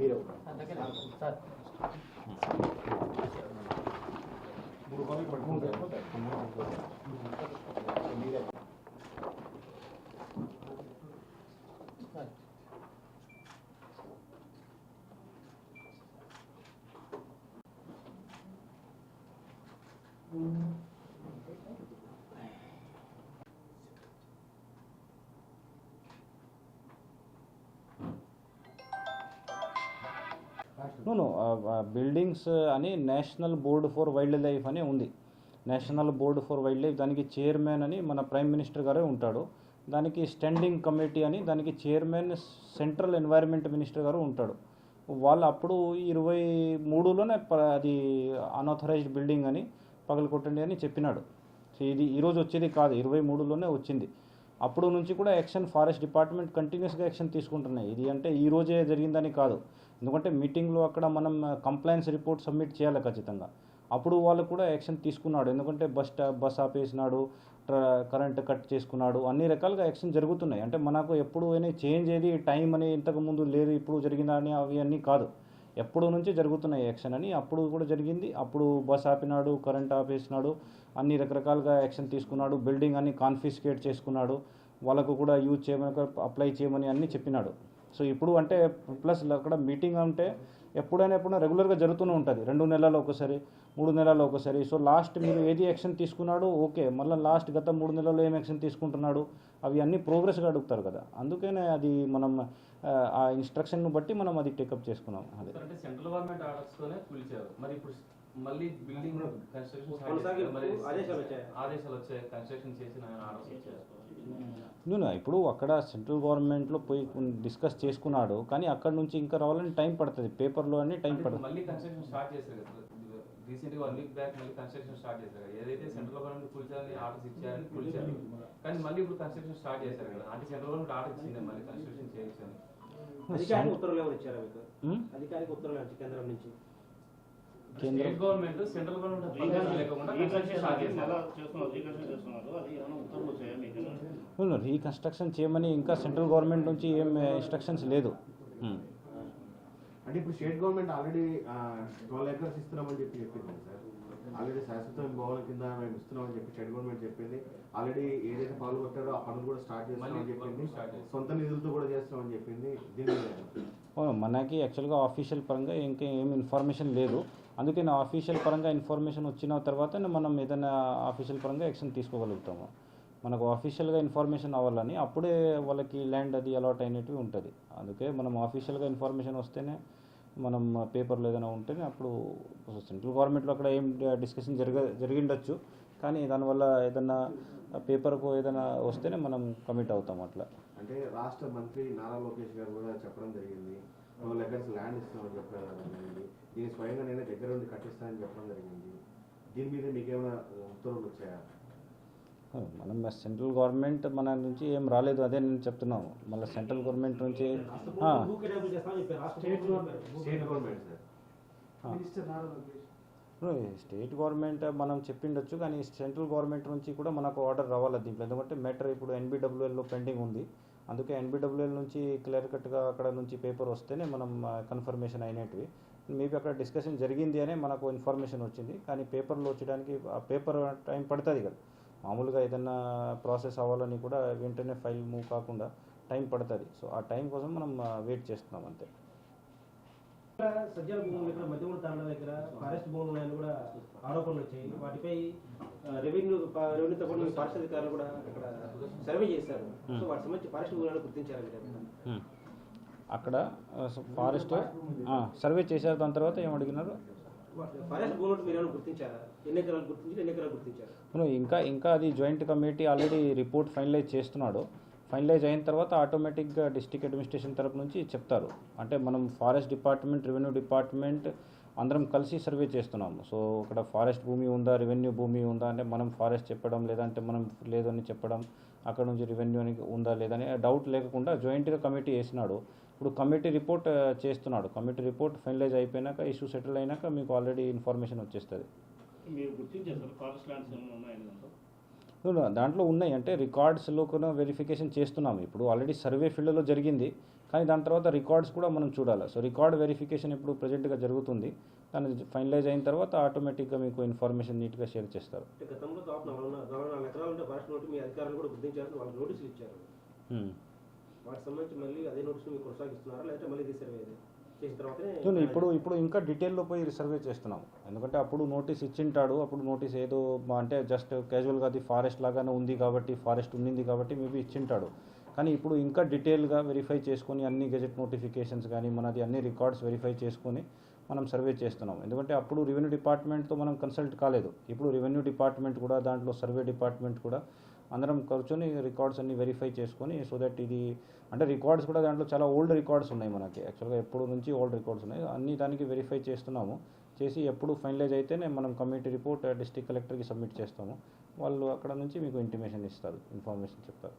Mira, మూడు పనులు పడుకుంటారు మీరే నో బిల్డింగ్స్ అని national board for wild life అని ఉంది. National board for wild life దానికి చైర్మన్ అని మన ప్రైమ్ మినిస్టర్ గారే ఉంటాడు. దానికి స్టాండింగ్ కమిటీ అని దానికి చైర్మన్ సెంట్రల్ ఎన్వైరన్మెంట్ మినిస్టర్ గారు ఉంటాడు. వాళ్ళు అప్పుడు ఇరవై మూడులోనే ప- అది అన్ఆథరైజ్డ్ బిల్డింగ్ అని పగలకొట్టండి అని చెప్పినాడు. సో ఇది ఈరోజు వచ్చేది కాదు ఇరవై మూడులోనే వచ్చింది. అప్పుడు నుంచి కూడా యాక్షన్ ఫారెస్ట్ డిపార్ట్మెంట్ కంటిన్యూస్గా యాక్షన్ తీసుకుంటున్నాయి. ఇది అంటే ఈ రోజే జరిగిందని కాదు. ఎందుకంటే మీటింగ్లో అక్కడ మనం కంప్లైన్స్ రిపోర్ట్ సబ్మిట్ చేయాలి ఖచ్చితంగా. అప్పుడు వాళ్ళు కూడా యాక్షన్ తీసుకున్నాడు. ఎందుకంటే బస్ బస్ ఆపేసినాడు కరెంట్ కట్ చేసుకున్నాడు అన్ని రకాలుగా యాక్షన్ జరుగుతున్నాయి. అంటే మనకు ఎప్పుడు అయినా చేంజ్ ఏది టైం అని ఇంతకు ముందు లేదు ఇప్పుడు జరిగిందా అని అవి అన్నీ కాదు. ఎప్పుడు నుంచి జరుగుతున్నాయి యాక్షన్ అని. అప్పుడు కూడా జరిగింది. అప్పుడు బస్ ఆపినాడు కరెంట్ ఆపేసినాడు అన్ని రకరకాలుగా యాక్షన్ తీసుకున్నాడు బిల్డింగ్ అన్ని కాన్ఫిస్కేట్ చేసుకున్నాడు వాళ్ళకు కూడా యూజ్ చేయమని అప్లై చేయమని అన్ని చెప్పినాడు. సో ఇప్పుడు అంటే ప్లస్ అక్కడ మీటింగ్ అంటే ఎప్పుడైనా ఎప్పుడైనా రెగ్యులర్గా జరుగుతూనే ఉంటుంది. రెండు నెలల్లో ఒకసారి మూడు నెలల్లో ఒకసారి. సో లాస్ట్ మీరు ఏది యాక్షన్ తీసుకున్నాడు ఓకే. మళ్ళీ లాస్ట్ గత మూడు నెలల్లో ఏం యాక్షన్ తీసుకుంటున్నాడు అవి అన్ని ప్రోగ్రెస్గా అడుగుతారు కదా. అందుకనే అది మనం ఆ, ఇన్స్ట్రక్షన్ను బట్టి మనం అది టేకప్ చేసుకున్నాం. అదే. సెంట్రల్ గవర్నమెంట్ ఆర్డర్స్ తోనే కూల్చారు మరి ఇప్పుడు మళ్ళీ బిల్డింగ్ ఆదేశాలు వచ్చాయి. కన్స్ట్రక్షన్ చేసిన ఆర్డర్స్ నేను ఇప్పుడు అక్కడ సెంట్రల్ గవర్నమెంట్లో పోయి డిస్కస్ చేసుకున్నాడు. కానీ అక్కడ నుంచి ఇంకా రావాలని టైం పడుతుంది. పేపర్లో అన్ని టైం పడుతుంది. మళ్ళీ కన్స్ట్రక్షన్ స్టార్ట్ చేశారు కదా రీసెంట్గా వన్ వీక్ బ్యాక్ మళ్ళీ కన్స్ట్రక్షన్ స్టార్ట్ చేశారు కదా ఏదైతే సెంట్రల్ గవర్నమెంట్ కూల్చారని ఆర్డర్స్ ఇచ్చారని కూల్చారు. కానీ మళ్ళీ ఇప్పుడు కన్స్ట్రక్షన్ స్టార్ట్ చేశారు కదా. అంటే సెంట్రల్ గవర్నమెంట్ ఆర్డర్ ఇచ్చింది మళ్ళీ కన్స్ట్రక్షన్ చేయొచ్చని అధికారిక ఉత్తర్వులు ఏమైనా ఇచ్చారా మీకు? ఉమ్? అధికారిక ఉత్తర్వులు వచ్చి కేంద్రం నుంచి? కేంద్రం? స్టేట్ గవర్నమెంట్ సెంట్రల్ గవర్నమెంట్ లేకుండా రీకన్స్ట్రక్షన్ చేయమని ఇంకా సెంట్రల్ గవర్నమెంట్ నుంచి ఏం ఇన్స్ట్రక్షన్స్ లేదు. అంటే ఇప్పుడు state government already twelve acres ఇస్తున్నామని చెప్పి చెప్పింది సార్. ఆల్రెడీ శాశ్వత భవనం కింద మేము ఇస్తున్నామని చెప్పి స్టేట్ గవర్నమెంట్ చెప్పింది. ఆల్రెడీ ఏదైతే పనులు కొట్టారో ఆ పనులు కూడా స్టార్ట్ చేస్తామని చెప్పింది. సొంత నిధులతో కూడా చేస్తామని చెప్పింది. దీని మనకి యాక్చువల్గా ఆఫీషియల్ పరంగా ఇంకా ఏం ఇన్ఫర్మేషన్ లేదు. అందుకే నా ఆఫీషియల్ పరంగా ఇన్ఫర్మేషన్ వచ్చిన తర్వాత మనం ఏదైనా ఆఫీషియల్ పరంగా యాక్షన్ తీసుకోగలుగుతాము. మనకు ఆఫీషియల్గా ఇన్ఫర్మేషన్ అవ్వాలని అప్పుడే వాళ్ళకి ల్యాండ్ అది అలాట్ అయినట్టు ఉంటుంది. అందుకే మనం ఆఫీషియల్గా ఇన్ఫర్మేషన్ వస్తేనే మనం పేపర్లో ఏదైనా ఉంటేనే అప్పుడు సెంట్రల్ గవర్నమెంట్లో అక్కడ ఏం డిస్కషన్ జరగ జరిగిండొచ్చు కానీ దానివల్ల ఏదైనా పేపర్కు ఏదైనా వస్తేనే మనం కమిట్ అవుతాం అట్లా. అంటే రాష్ట్ర మంత్రి నారా లోకేష్ గారు కూడా చెప్పడం జరిగింది. ఎకర్స్ ల్యాండ్ ఇస్తామని చెప్పడం జరిగింది స్వయంగా నేనే దగ్గర ఉండి కట్టిస్తానని చెప్పడం జరిగింది. దీని మీద మీకేమైనా ఉత్తర్వులు వచ్చాయా? మనం సెంట్రల్ గవర్నమెంట్ మన నుంచి ఏం రాలేదు అదే నేను చెప్తున్నాను. మళ్ళీ సెంట్రల్ గవర్నమెంట్ నుంచి స్టేట్ గవర్నమెంట్ సార్. ఆ. స్టేట్ గవర్నమెంట్ మనం చెప్పిండొచ్చు కానీ సెంట్రల్ గవర్నమెంట్ నుంచి కూడా మనకు ఆర్డర్ రావాలి దీంట్లో? ఎందుకంటే మ్యాటర్ ఇప్పుడు ఎన్బిడబ్ల్యూఎల్లో పెండింగ్ ఉంది. అందుకే ఎన్బిడబ్ల్యూఎల్ నుంచి క్లియర్ కట్గా అక్కడ నుంచి పేపర్ వస్తేనే మనం కన్ఫర్మేషన్ అయినట్టువి. మేబీ అక్కడ డిస్కషన్ జరిగింది అనే మనకు ఇన్ఫర్మేషన్ వచ్చింది కానీ పేపర్లో వచ్చడానికి ఆ పేపర్ టైం పడుతుంది కదా. మామూలుగా ఏదైనా ప్రాసెస్ అవ్వాలని కూడా వెంటనే ఫైల్ మూవ్ కాకుండా టైం పడుతుంది. సో ఆ టైం కోసం మనం వెయిట్ చేస్తున్నాం అంతే. సజ్జల భూముల దగ్గర మధ్యమూల తాండ దగ్గర ఫారెస్ట్ భూములు ఉన్నాయని కూడా ఆరోపణలు వచ్చాయి. వాటిపై రెవెన్యూ ఫారెస్ట్ అధికారులు కూడా అక్కడ సర్వే చేశారు. సో వాటి సంబంధించి ఫారెస్ట్ భూములను గుర్తించారు. అక్కడ ఫారెస్ట్ సర్వే చేశారు. దాని తర్వాత ఏం ఇంకా ఇంకా అది joint committee already report finalize చేస్తున్నాడు. ఫైనలైజ్ అయిన తర్వాత ఆటోమేటిక్గా డిస్టిక్ అడ్మినిస్ట్రేషన్ తరపు నుంచి చెప్తారు. అంటే మనం ఫారెస్ట్ డిపార్ట్మెంట్ రెవెన్యూ డిపార్ట్మెంట్ అందరం కలిసి సర్వే చేస్తున్నాము. సో ఇక్కడ ఫారెస్ట్ భూమి ఉందా రెవెన్యూ భూమి ఉందా అంటే మనం ఫారెస్ట్ చెప్పడం లేదంటే మనం లేదని చెప్పడం అక్కడ నుంచి రెవెన్యూ ఉందా లేదని డౌట్ లేకుండా జాయింట్గా కమిటీ వేసినాడు. ఇప్పుడు కమిటీ రిపోర్ట్ ఆ, చేస్తున్నాడు. కమిటీ రిపోర్ట్ ఫైనలైజ్ అయిపోయినాక ఇష్యూ సెటిల్ అయినాక మీకు ఆల్రెడీ ఇన్ఫర్మేషన్ వచ్చేస్తుంది. దాంట్లో ఉన్నాయి. అంటే రికార్డ్స్లో కూడా వెరిఫికేషన్ చేస్తున్నాము. ఇప్పుడు ఆల్రెడీ సర్వే ఫీల్డ్లో జరిగింది. కానీ దాని తర్వాత రికార్డ్స్ కూడా మనం చూడాలి. సో రికార్డ్ వెరిఫికేషన్ ఇప్పుడు ప్రజెంట్గా జరుగుతుంది. దాన్ని ఫైనలైజ్ అయిన తర్వాత ఆటోమేటిక్గా మీకు ఇన్ఫర్మేషన్ నీట్గా షేర్ చేస్తారు. గతంలో వాటికి సంబంధించి మళ్ళీ అదే నోటీసులు మీరు కొనసాగిస్తున్నారా? లేదంటే మళ్ళీ తీసారు చేసిన తర్వాతనే ఇప్పుడు ఇప్పుడు ఇంకా డీటెయిల్లో పోయి సర్వే చేస్తున్నాం ఎందుకంటే అప్పుడు నోటీస్ ఇచ్చింటాడు అప్పుడు నోటీస్ ఏదో అంటే జస్ట్ క్యాజువల్గా అది ఫారెస్ట్ లాగానే ఉంది కాబట్టి ఫారెస్ట్ ఉండింది కాబట్టి మేబీ ఇచ్చింటాడు. కానీ ఇప్పుడు ఇంకా డీటెయిల్గా వెరిఫై చేసుకొని అన్ని గెజెట్ నోటిఫికేషన్స్ కానీ మనది అన్ని రికార్డ్స్ వెరిఫై చేసుకొని మనం సర్వే చేస్తున్నాం ఎందుకంటే అప్పుడు రెవెన్యూ డిపార్ట్మెంట్తో మనం కన్సల్ట్ కాలేదు. ఇప్పుడు రెవెన్యూ డిపార్ట్మెంట్ కూడా దాంట్లో సర్వే డిపార్ట్మెంట్ కూడా అందరం కూర్చొని రికార్డ్స్ అన్ని వెరిఫై చేసుకొని సో దట్ ఇది అంటే రికార్డ్స్ కూడా దాంట్లో చాలా ఓల్డ్ రికార్డ్స్ ఉన్నాయి మనకి. యాక్చువల్గా ఎప్పుడు నుంచి ఓల్డ్ రికార్డ్స్ ఉన్నాయి. అన్ని దానికి వెరిఫై చేస్తున్నాము. చేసి ఎప్పుడు ఫైనలైజ్ అయితేనే మనం కమిటీ రిపోర్ట్ డిస్ట్రిక్ట్ కలెక్టర్కి సబ్మిట్ చేస్తాము. వాళ్ళు అక్కడ నుంచి మీకు ఇంటిమేషన్ ఇస్తారు ఇన్ఫర్మేషన్ చెప్తారు.